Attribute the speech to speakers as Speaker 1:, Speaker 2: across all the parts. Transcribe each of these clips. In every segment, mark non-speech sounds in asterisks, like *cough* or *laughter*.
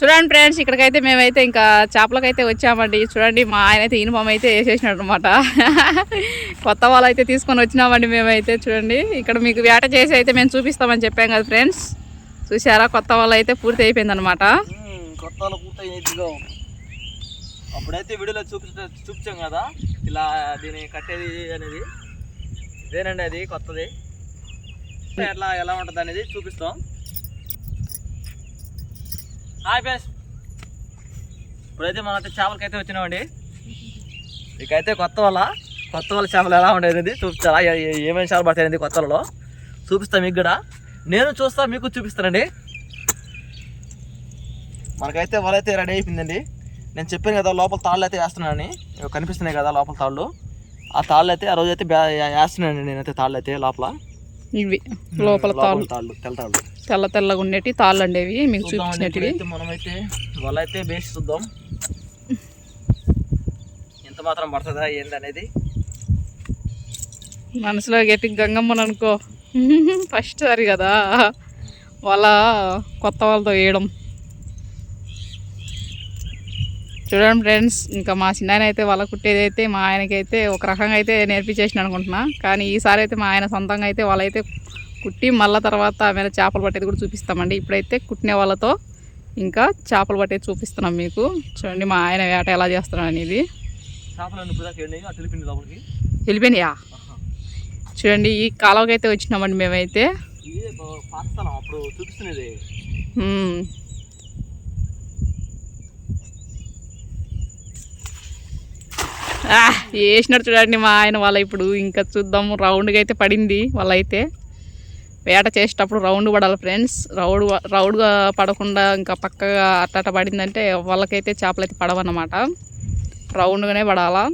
Speaker 1: చూడండి ఫ్రెండ్స్ ఇక్కడికైతే మేమైతే ఇంకా చేపలకైతే వచ్చామండి. చూడండి మా ఆయన అయితే ఇనుపం అయితే వేసేసినాడు అనమాట కొత్త వాళ్ళు అయితే తీసుకొని వచ్చినామండి మేమైతే చూడండి. ఇక్కడ మీకు వేట చేసి అయితే మేము చూపిస్తామని చెప్పాం కదా ఫ్రెండ్స్. చూసారా కొత్త వాళ్ళు అయితే పూర్తి అయిపోయింది అనమాట
Speaker 2: కొత్త వాళ్ళు అప్పుడైతే వీడియోలో చూపించ చూపించాం కదా ఇలా దీన్ని కట్టేది అనేది. ఇదేనండి అది కొత్తది. ఎట్లా ఎలా ఉంటుంది అనేది చూపిస్తాం. Hi friends. ఇప్పుడైతే మనం అయితే చేపలకైతే వచ్చినామండి. ఇకైతే కొత్త వాళ్ళ కొత్త వాళ్ళ చేపలు ఎలా ఉండేది చూపించాలా ఏమేమి చేపలు పడతాయి కొత్త వాళ్ళలో చూపిస్తాం మీకు కూడా. నేను చూస్తా మీకు చూపిస్తానండి. మనకైతే అయితే రెడీ అయిపోయిందండి. నేను చెప్పాను కదా లోపల తాళ్ళు అయితే వేస్తున్నానని. కనిపిస్తున్నాయి కదా లోపల తాళ్ళు. ఆ తాళ్ళు అయితే ఆ రోజు అయితే వేస్తున్నానండి నేనైతే తాళ్ళు అయితే లోపల.
Speaker 1: ఇవి లోపల తాళ్ళు.
Speaker 2: తాళ్ళు తెల్ల తాళ్ళు.
Speaker 1: తెల్ల తెల్లగా ఉండేటి తాళ్ళు అండేవి మీకు
Speaker 2: ఇప్పుడైతే మనమైతే అయితే వేసి చూద్దాం. ఎంత మాత్రం పడుతుందా ఏంది అనేది?
Speaker 1: మనసులో గట్టి గంగమ్మని అనుకో. ఫస్ట్ సారి కదా వాళ్ళ కొత్త వాళ్ళతో వేయడం. చూడండి ఫ్రెండ్స్ ఇంకా మా చిన్నాయన అయితే వాళ్ళ కుట్టేది అయితే మా ఆయనకైతే ఒక రకంగా అయితే నేర్పించేసిన అనుకుంటున్నా. కానీ ఈసారి అయితే మా ఆయన సొంతంగా అయితే వాళ్ళైతే కుట్టి మళ్ళీ తర్వాత ఆమె చేపలు పట్టేది కూడా చూపిస్తామండి. ఇప్పుడైతే కుట్టిన వాళ్ళతో ఇంకా చేపలు పట్టేది చూపిస్తున్నాం మీకు. చూడండి మా ఆయన వేట ఎలా చేస్తున్నాడు అనేది. వెళ్ళిపోయినాయా? చూడండి ఈ కాలువకి అయితే వచ్చినామండి మేమైతే. వేసినారు చూడండి మా ఆయన వాళ్ళ ఇప్పుడు. ఇంకా చూద్దాము రౌండ్గా అయితే పడింది వాళ్ళైతే. వేట చేసేటప్పుడు రౌండ్ పడాలి ఫ్రెండ్స్. రౌడ్ రౌడ్గా పడకుండా ఇంకా పక్కగా అట్టట పడిందంటే వాళ్ళకైతే చేపలు అయితే పడవన్నమాట. రౌండ్గానే పడాలా.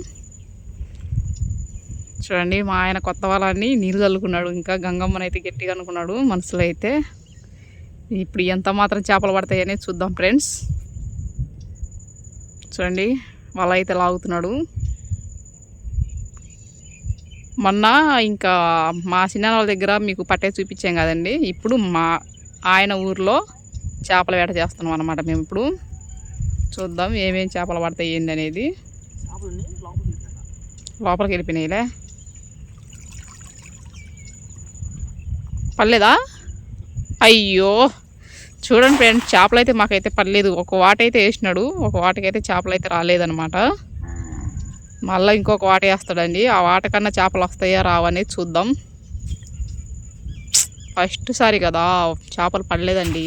Speaker 1: చూడండి మా ఆయన కొత్త వాళ్ళని నీళ్ళు చల్లుకున్నాడు. ఇంకా గంగమ్మనైతే గట్టిగా అనుకున్నాడు మనసులో అయితే. ఇప్పుడు ఎంత మాత్రం చేపలు పడతాయని చూద్దాం ఫ్రెండ్స్. చూడండి వాళ్ళైతే అయితే లాగుతున్నాడు. మొన్న ఇంకా మా చిన్న వాళ్ళ దగ్గర మీకు పట్టే చూపించాం కదండి. ఇప్పుడు మా ఆయన ఊర్లో చేపల వేట చేస్తున్నాం అనమాట మేము ఇప్పుడు. చూద్దాం ఏమేమి చేపలు పడతాయి ఏంది అనేది.
Speaker 2: లోపలికి
Speaker 1: లోపలికి వెళ్ళిపోయినాయిలే. పర్లేదా అయ్యో! చూడండి ఫ్రెండ్స్ చేపలు అయితే మాకైతే పర్లేదు ఒక వాట అయితే వేసినాడు. ఒక వాటకైతే చేపలు అయితే రాలేదనమాట మళ్ళీ ఇంకొక వాట వేస్తాడండి. ఆ వాట కన్నా చేపలు వస్తాయా రావనేది చూద్దాం. ఫస్ట్ సారి కదా చేపలు పడలేదండి.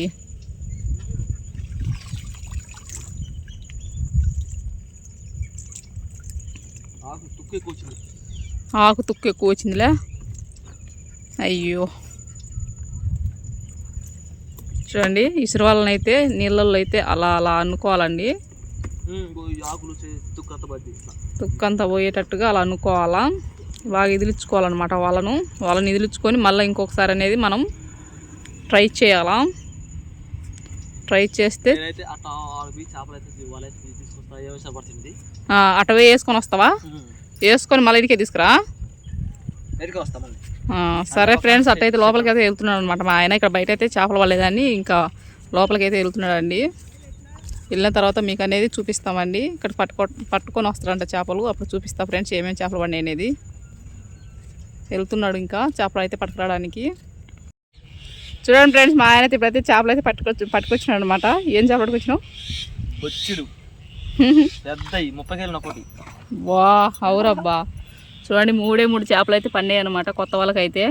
Speaker 2: ఆకు తుక్కు ఎక్కువ
Speaker 1: వచ్చిందిలే అయ్యో. చూడండి ఇసురు వాళ్ళని అయితే నీళ్ళల్లో అయితే అలా అలా అనుకోవాలండి
Speaker 2: ఆకులు చే- తుక్కు అంత పడింది ఇట్లా.
Speaker 1: తుక్కు అంతా పోయేటట్టుగా అలా అనుకోవాలా. బాగా ఇదిలించుకోవాలన్నమాట వాళ్ళను. వాళ్ళని ఇదిలించుకొని మళ్ళీ ఇంకొకసారి అనేది మనం ట్రై చేయాలా. ట్రై చేస్తే అటవే వేసుకొని వస్తావా? వేసుకొని మళ్ళీ ఇదికే తీసుకురా. సరే ఫ్రెండ్స్ అట్టయితే లోపలికి అయితే వెళ్తున్నాడు అనమాట మా ఆయన. ఇక్కడ బయట అయితే చేపలు పడలేదని ఇంకా లోపలికి అయితే వెళ్తున్నాడు అండి వెళ్ళిన తర్వాత మీకు అనేది చూపిస్తామండి. ఇక్కడ పట్టుకో పట్టుకొని వస్తారంట చేపలు. అప్పుడు చూపిస్తా ఫ్రెండ్స్ ఏమేమి చేపలు పడినాయి అనేది. వెళ్తున్నాడు ఇంకా చేపలు అయితే పట్టుకురావడానికి. చూడండి ఫ్రెండ్స్ మా ఆయన అయితే ఇప్పుడైతే చేపలు అయితే పట్టుకొచ్చి పట్టుకొచ్చినాడు అనమాట ఏం చేపలు పట్టుకొచ్చినావు?
Speaker 2: బొచ్చుడు. ముప్పై ఒకటి
Speaker 1: వా అవురబ్బా. చూడండి మూడే మూడు చేపలు అయితే పన్నాయి అనమాట కొత్త వాళ్ళకైతే.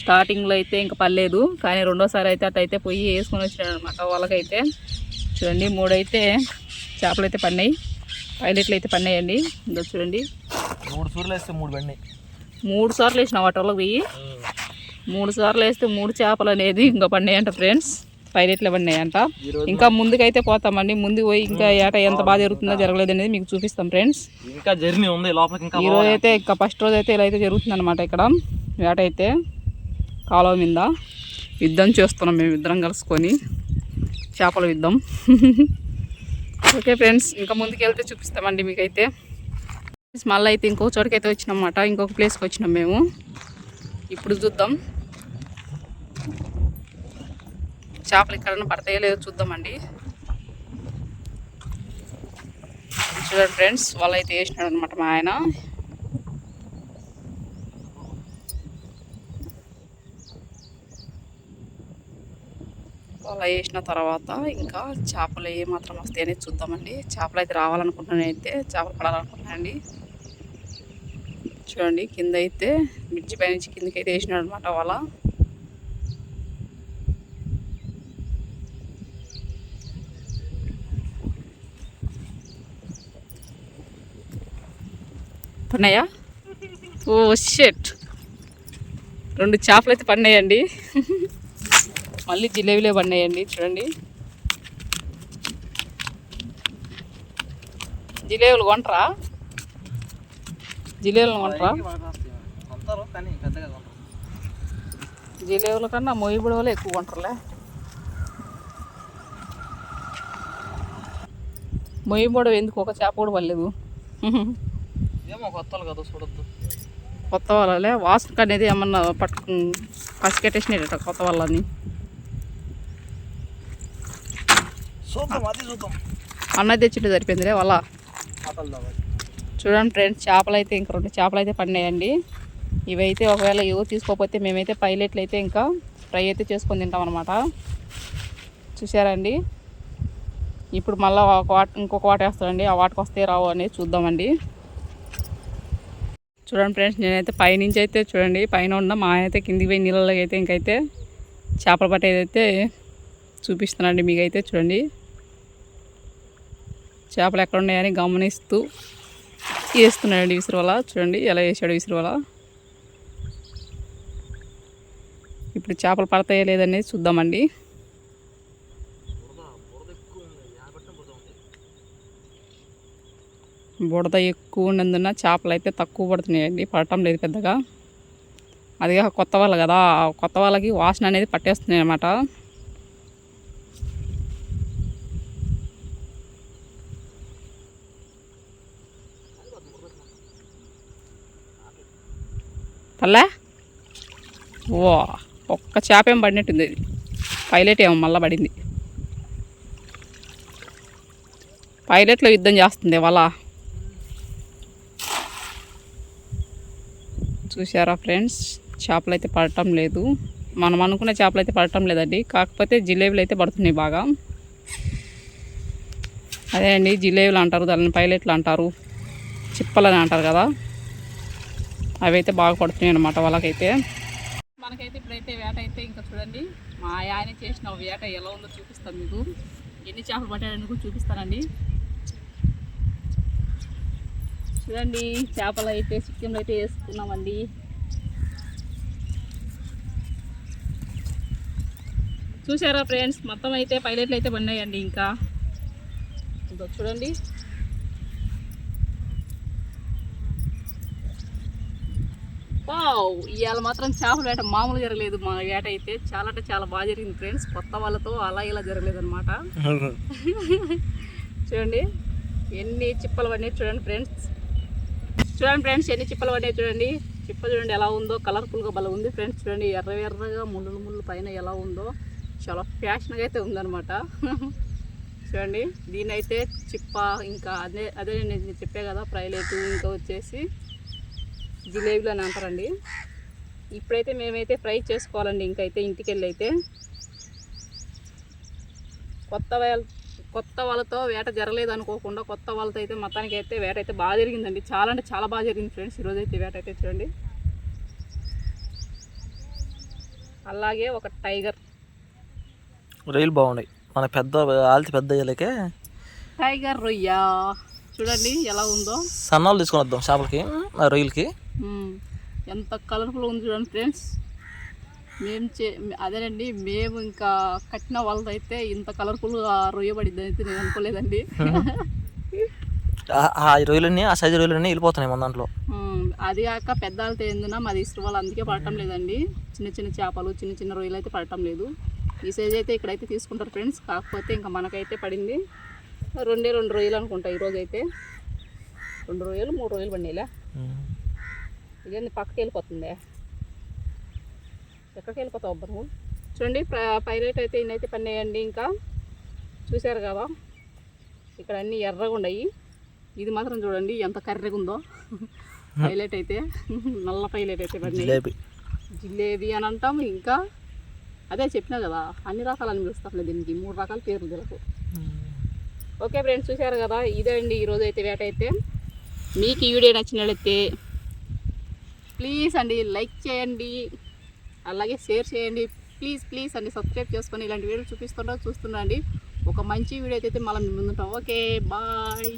Speaker 1: స్టార్టింగ్లో అయితే ఇంకా పర్లేదు కానీ రెండోసారి అయితే అటైతే పోయి వేసుకొని వచ్చినాడు అనమాట వాళ్ళకైతే. చూడండి మూడైతే చేపలు అయితే పన్నాయి పైలెట్లు అయితే పన్నాయండి ఇంకా చూడండి.
Speaker 2: మూడు సూర్యులు వేస్తే మూడు బండి
Speaker 1: మూడు సార్లు వేసిన వాటర్లో పోయి మూడు సార్లు వేస్తే మూడు చేపలు అనేది ఇంకా పన్నాయంట ఫ్రెండ్స్. పైలెట్లు పడినాయంట.
Speaker 2: ఈరోజు
Speaker 1: ఇంకా ముందుకైతే పోతామండి. ముందుకు పోయి ఇంకా ఏట ఎంత బాగా జరుగుతుందో జరగలేదు అనేది మీకు చూపిస్తాం ఫ్రెండ్స్.
Speaker 2: ఇంకా జర్నీ ఉంది లోపలికి
Speaker 1: ఈ రోజు అయితే ఇంకా ఫస్ట్ రోజు అయితే ఇలా అయితే జరుగుతుంది అనమాట ఇక్కడ. వేట అయితే కాలువ మీద యుద్ధం చేస్తున్నాం మేము ఇద్దరం కలుసుకొని. చేపలు విద్దాం ఓకే ఫ్రెండ్స్ ఇంకా ముందుకు వెళ్తే చూపిస్తామండి మీకైతే. మళ్ళీ అయితే ఇంకో చోటుకైతే వచ్చినామన్నమాట. ఇంకొక ప్లేస్కి వచ్చినాం మేము. ఇప్పుడు చూద్దాం. చేపలు ఎక్కడన్నా పడతాయో లేదో చూద్దామండి. చూడండి ఫ్రెండ్స్ వాళ్ళైతే వేసినాడు అనమాట మా ఆయన. అలా వేసిన తర్వాత ఇంకా చేపలు ఏ మాత్రం వస్తాయి అనేది చూద్దామండి. చేపలు అయితే రావాలనుకుంటున్నాను అయితే చేపలు పడాలనుకుంటున్నానండి చూడండి కింద అయితే మిర్చి పై నుంచి కిందకి అయితే వేసినాడు అనమాట వాళ్ళ. పడినాయా? ఓ షెట్. రెండు చేపలు అయితే పడినాయండి. మళ్ళీ జిలేబీలే పడినాయండి చూడండి. జిలేబులు కొంటరా? జిలేబులు కొంటరా? జిలేబుల కన్నా మొయ్యబడి వాళ్ళు ఎక్కువ కొంటారులే. మొయ్యబడి ఎందుకు? ఒక చేప కూడా పడలేదు.
Speaker 2: ఏమో కొత్తలు కదా చూడొద్దు.
Speaker 1: కొత్త వాళ్ళలే. వాసన అనేది ఏమన్నా పట్టు పసికెట్టేసినట కొత్త వాళ్ళని.
Speaker 2: చూద్దాం అది చూద్దాం.
Speaker 1: అన్న తెచ్చింటే సరిపోయిందిలే వాళ్ళ చూడండి ఫ్రెండ్స్ చేపలు అయితే ఇంకా రెండు చేపలు అయితే పడినాయండి. ఇవైతే ఒకవేళ ఎవరు తీసుకోకపోతే మేమైతే పైలెట్లు అయితే ఇంకా ఫ్రై అయితే చేసుకొని తింటాం అనమాట చూసారండి ఇప్పుడు మళ్ళీ ఒక వాట ఇంకొక వాట వేస్తాడండి ఆ వాటకు వస్తే రావు అనేది చూద్దామండి. చూడండి ఫ్రెండ్స్ నేనైతే పైనుంచి అయితే చూడండి పైన ఉన్న మా అయితే కిందికి పోయి నీళ్ళలో అయితే ఇంకైతే చేపలు పట్టేదైతే చూపిస్తున్నానండి మీకైతే చూడండి. చేపలు ఎక్కడ ఉన్నాయని గమనిస్తూ వేస్తున్నాడండి విసిరివల. చూడండి ఎలా వేసాడు విసిరివల. ఇప్పుడు చేపలు పడతాయో లేదనేది చూద్దామండి. బుడద ఎక్కువ ఉన్నందున చేపలు అయితే తక్కువ పడుతున్నాయండి. పడటం లేదు పెద్దగా. అదిగా కొత్త వాళ్ళు కదా. కొత్త వాళ్ళకి వాసన అనేది పట్టేస్తుంది అనమాట పల్లె ఓ ఒక్క చేప ఏం పడినట్టుంది ఇది. పైలట్ ఏమో మళ్ళీ పడింది. పైలట్లో యుద్ధం చేస్తుంది వాళ్ళ చూసారా ఫ్రెండ్స్? చేపలు అయితే పడటం లేదు. మనం అనుకున్న చేపలు అయితే పడటం లేదండి. కాకపోతే జిలేబీలు అయితే పడుతున్నాయి బాగా. అదే అండి జిలేబీలు అంటారు దాని పైలెట్లు అంటారు. చిప్పలని అంటారు కదా. అవి అయితే బాగా పడుతున్నాయి అనమాట వాళ్ళకైతే. మనకైతే ఇప్పుడైతే వేట అయితే ఇంకా చూడండి. మా ఆయన చేసిన వేట ఎలా ఉందో చూపిస్తాను మీకు. ఎన్ని చేపలు పట్టాడని కూడా చూపిస్తానండి. చూడండి చేపలు అయితే చికెన్లు అయితే వేసుకున్నామండి. చూసారా ఫ్రెండ్స్ మొత్తం అయితే పైలట్లు అయితే పడినాయండి ఇంకా. ఇదో చూడండి. వావ్ ఇవాళ మాత్రం చేపల వేట మామూలు జరగలేదు మా వేట అయితే. చాలా అంటే చాలా బాగా జరిగింది ఫ్రెండ్స్. కొత్త వాళ్ళతో అలా ఇలా జరగలేదు అనమాట *laughs* చూడండి ఎన్ని చిప్పలు పడినాయి చూడండి ఫ్రెండ్స్. చూడండి ఫ్రెండ్స్ ఎన్ని చిప్పలు పడినాయి చూడండి. చిప్ప చూడండి ఎలా ఉందో కలర్ఫుల్గా భలే ఉంది ఫ్రెండ్స్. చూడండి ఎర్ర ఎర్రగా ముళ్ళు ముళ్ళు పైన ఎలా ఉందో చాలా ఫ్యాషన్గా అయితే ఉందన్నమాట. *laughs* చూడండి దీని అయితే చిప్ప ఇంకా అదే అదే నేను చెప్పే కదా ఫ్రైలేటు ఇంకా వచ్చేసి జిలేబీలు అని అంటారండి. ఇప్పుడైతే మేమైతే ఫ్రై చేసుకోవాలండి ఇంకైతే ఇంటికి వెళ్ళి అయితే కొత్త వాళ్ళ కొత్త వాళ్ళతో వేట జరగలేదు అనుకోకుండా కొత్త వాళ్ళతో అయితే మొత్తానికి అయితే వేట అయితే బాగా జరిగిందండి. చాలా అంటే చాలా బాగా జరిగింది ఫ్రెండ్స్ ఈరోజు అయితే వేట అయితే చూడండి. అలాగే ఒక టైగర్.
Speaker 2: రొయ్యలు బాగున్నాయి. మన పెద్ద ఆల్తి పెద్ద అయ్యలకే
Speaker 1: టైగర్ రొయ్య. చూడండి ఎలా ఉందో.
Speaker 2: సన్నాలు తీసుకొని వద్దాం చేపలకి రొయ్యలకి.
Speaker 1: ఎంత కలర్ఫుల్ ఉంది చూడండి ఫ్రెండ్స్. మేము చే అదేనండి మేము ఇంకా కట్టిన వాళ్ళతో అయితే ఇంత కలర్ఫుల్గా రొయ్య పడిద్ది అయితే నేను అనుకోలేదండి.
Speaker 2: ఆ- ఆ రొయ్యలన్నీ ఆ సైజు రొయ్యలన్నీ వెళ్ళిపోతున్నాయి మన దాంట్లో.
Speaker 1: అది కాక పెద్దాలతో ఏందున మాది ఇష్టం వాళ్ళు అందుకే పడటం లేదండి. చిన్న చిన్న చేపలు చిన్న చిన్న రొయ్యలు అయితే పడటం లేదు. ఈ సైజ్ అయితే ఇక్కడైతే తీసుకుంటారు ఫ్రెండ్స్. కాకపోతే ఇంకా మనకైతే పడింది రెండే రెండు రొయ్యలు అనుకుంటా ఈరోజు అయితే రెండు రొయ్యలు మూడు రొయ్యలు పడినాయిలే. ఇదేంది? పక్కకి వెళ్ళిపోతుంది. ఎక్కడికి వెళ్ళిపోతావు అబ్బా నువ్వు? చూడండి ప- పైలట్ అయితే ఇన్నైతే పన్నాయండి ఇంకా. చూశారు కదా ఇక్కడ అన్నీ ఎర్రగా ఉన్నాయి. ఇది మాత్రం చూడండి ఎంత కర్రెగా ఉందో. పైలట్ అయితే నల్ల పైలట్ అయితే పడినాయి
Speaker 2: జిలేబీ.
Speaker 1: జిలేబీ అని అంటాం ఇంకా. అదే చెప్పినా కదా అన్ని రకాలని పిలుస్తాంలే దీనికి. మూడు రకాల పేర్లు తెలుపు ఓకే ఫ్రెండ్స్ చూశారు కదా ఇదే అండి ఈరోజు అయితే వేట అయితే. మీకు ఈ వీడియో నచ్చినట్లయితే ప్లీజ్ అండి లైక్ చేయండి అలాగే షేర్ చేయండి. ప్లీజ్ ప్లీజ్ అండి సబ్స్క్రైబ్ చేసుకొని ఇలాంటి వీడియోలు చూస్తున్నా చూస్తుండండి ఒక మంచి వీడియో అయితే మళ్ళీ ముందుంటాం. Okay bye.